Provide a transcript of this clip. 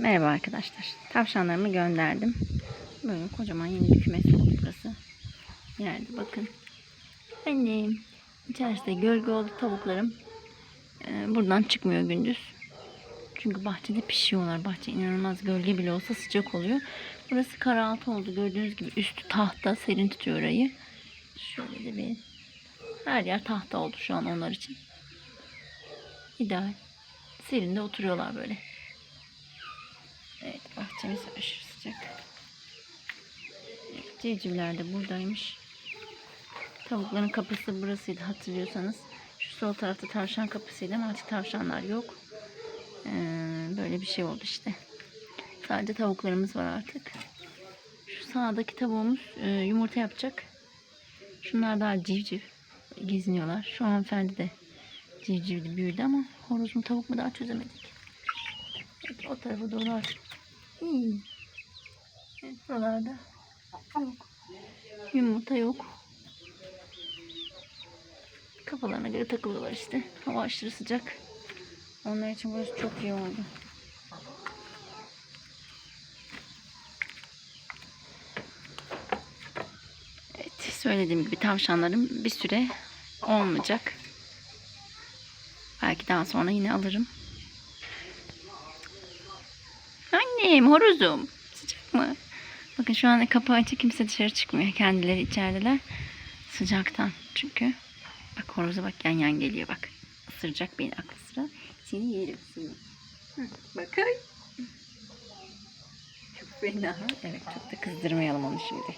Merhaba arkadaşlar. Tavşanlarımı gönderdim. Böyle kocaman yeni bir kümes oldu burası. Yerde bakın. Annem. İçerisinde gölge oldu tavuklarım. Ee, buradan çıkmıyor gündüz. Çünkü bahçede pişiyorlar. Bahçe inanılmaz gölge bile olsa sıcak oluyor. Burası karaltı oldu. Gördüğünüz gibi üstü tahta serin tutuyor orayı. Şöyle de bir her yer tahta oldu şu an onlar için. İdeal. Serinde oturuyorlar böyle. Bahçemiz aşırı sıcak. Evet, civcivler de buradaymış. Tavukların kapısı burasıydı hatırlıyorsanız. Şu sol tarafta tavşan kapısıydı ama artık tavşanlar yok. Ee, böyle bir şey oldu işte. Sadece tavuklarımız var artık. Şu sağdaki tavuğumuz e, yumurta yapacak. Şunlar daha civciv. Geziniyorlar. Şu hanımefendi de civcivdi büyüdü ama horoz mu tavuk mu daha çözemedik. Evet, o tarafa doğru aç. Hmm. Evet, buralarda yok. Yumurta yok. Kafalarına göre takılıyorlar işte. Hava aşırı sıcak. Onlar için burası çok iyi oldu. Evet, söylediğim gibi tavşanlarım bir süre olmayacak. Belki daha sonra yine alırım. Annem horozum. Sıcak mı? Bakın şu anda kapağı açık kimse dışarı çıkmıyor. Kendileri içerideler. Sıcaktan çünkü. Bak horoza bak yan yan geliyor bak. Isıracak beni aklı sıra. Seni yerim seni. Bakın. Çok fena. Evet çok da kızdırmayalım onu şimdi.